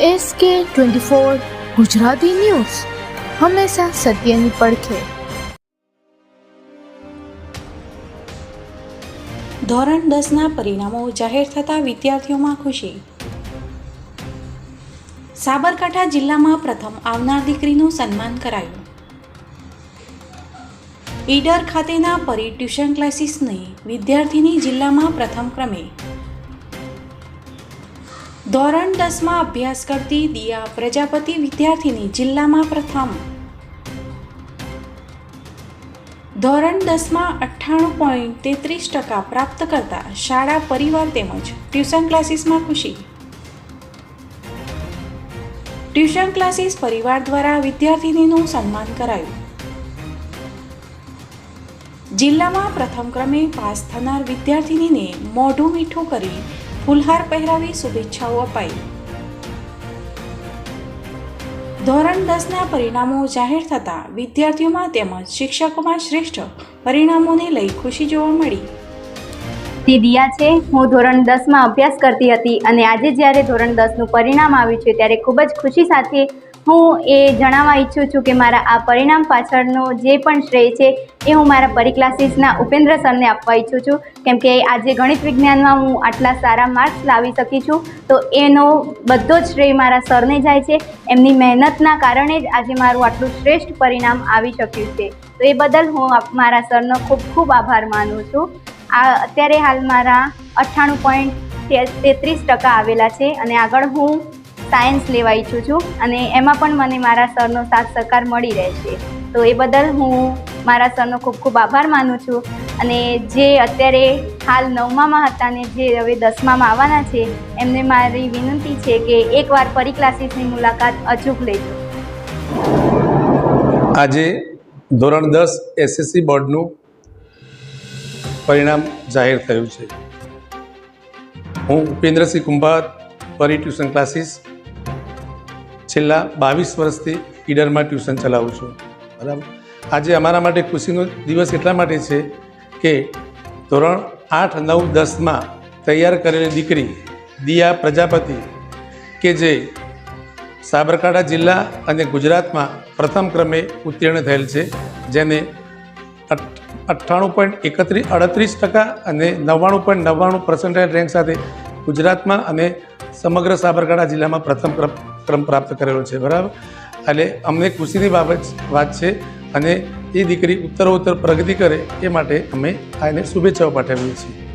S કે twenty four Gujarati news. હંમેશા સત્યની પડખે. ધોરણ દસના પરિણામો જાહેર થતાં વિદ્યાર્થીઓમાં ખુશી. સાબરકાંઠા જિલ્લામાં પ્રથમ આવનાર દીકરીનું સન્માન કરાયું. ઈડર ખાતેના પરી ટ્યુશન ક્લાસીસની વિદ્યાર્થીની જિલ્લામાં પ્રથમ ક્રમે ધોરણ દસમાં અભ્યાસ કરતી દિયા પ્રજાપતિ વિદ્યાર્થીની જિલ્લામાં પ્રથમ. ધોરણ દસમાં અઠ્ઠાણું પોઈન્ટ તેત્રીસ ટકા પ્રાપ્ત કરતા શાળા પરિવાર તેમજ ટ્યુશન ક્લાસીસમાં ખુશી. ટ્યુશન ક્લાસીસ પરિવાર દ્વારા વિદ્યાર્થિનીનું સન્માન કરાયું. જિલ્લામાં પ્રથમ ક્રમે પાસ થનાર વિદ્યાર્થિનીને મોઢું મીઠું કરી ફુલહાર પહેરાવી શુભેચ્છાઓ અપાઈ. ધોરણ દસના પરિણામો જાહેર થતાં વિદ્યાર્થીઓમાં તેમજ શિક્ષકોમાં શ્રેષ્ઠ પરિણામોને લઈ ખુશી જોવા મળી. દિયા છે. હું ધોરણ દસમાં અભ્યાસ કરતી હતી અને આજે જ્યારે ધોરણ દસનું પરિણામ આવ્યું છે ત્યારે ખૂબ જ ખુશી સાથે હું એ જણાવવા ઈચ્છું છું કે મારા આ પરિણામ પાછળનો જે પણ શ્રેય છે એ હું મારા પરિક્લાસીસના ઉપેન્દ્ર સરને આપવા ઈચ્છું છું. કેમ કે આજે ગણિત વિજ્ઞાનમાં હું આટલા સારા માર્ક્સ લાવી શકી છું. તો એનો બધો જ શ્રેય મારા સરને જાય છે. એમની મહેનતના કારણે જ આજે મારું આટલું શ્રેષ્ઠ પરિણામ આવી શક્યું છે. તો એ બદલ હું મારા સરનો ખૂબ ખૂબ આભાર માનું છું. આ અત્યારે હાલ મારા અઠ્ઠાણું પોઈન્ટ તેત્રીસ ટકા આવેલા છે અને આગળ હું સાયન્સ લેવા ઈચ્છું છું અને એમાં પણ મને મારા સરનો સાથ સહકાર મળી રહેશે તો એ બદલ હું મારા સરનો ખૂબ ખૂબ આભાર માનું છું અને જે અત્યારે હાલ નવમામાં હતા ને જે હવે દસમામાં આવવાના છે, એમને મારી વિનંતી છે કે એકવાર પરી ક્લાસીસની મુલાકાત અચૂક લેજો. આજે ધોરણ દસ એસએસસી બોર્ડનું પરિણામ જાહેર થયું છે. હું ઉપેન્દ્રસિંહ કુંભાર પરી ટ્યુશન ક્લાસીસ છેલ્લા બાવીસ વર્ષથી ઈડરમાં ટ્યુશન ચલાવું છું. બરાબર? આજે અમારા માટે ખુશીનો દિવસ એટલા માટે છે કે ધોરણ આઠ, નવ, દસમાં તૈયાર કરેલી દીકરી દિયા પ્રજાપતિ કે જે સાબરકાંઠા જિલ્લા અને ગુજરાતમાં પ્રથમ ક્રમે ઉત્તીર્ણ થયેલ છે, જેને અઠ- અઠ્ઠાણું પોઈન્ટ એકત્રીસ, અડત્રીસ ટકા અને નવ્વાણું પોઈન્ટ નવ્વાણું પર્સન્ટેજ રેન્ક સાથે ગુજરાતમાં અને સમગ્ર સાબરકાંઠા જિલ્લામાં પ્રથમ ક્રમ ક્રમ પ્રાપ્ત કરેલો છે, બરાબર? એટલે અમને ખુશીની બાબત વાત છે અને એ દીકરી ઉત્તરોત્તર પ્રગતિ કરે એ માટે અમે એને શુભેચ્છાઓ પાઠવીએ છીએ.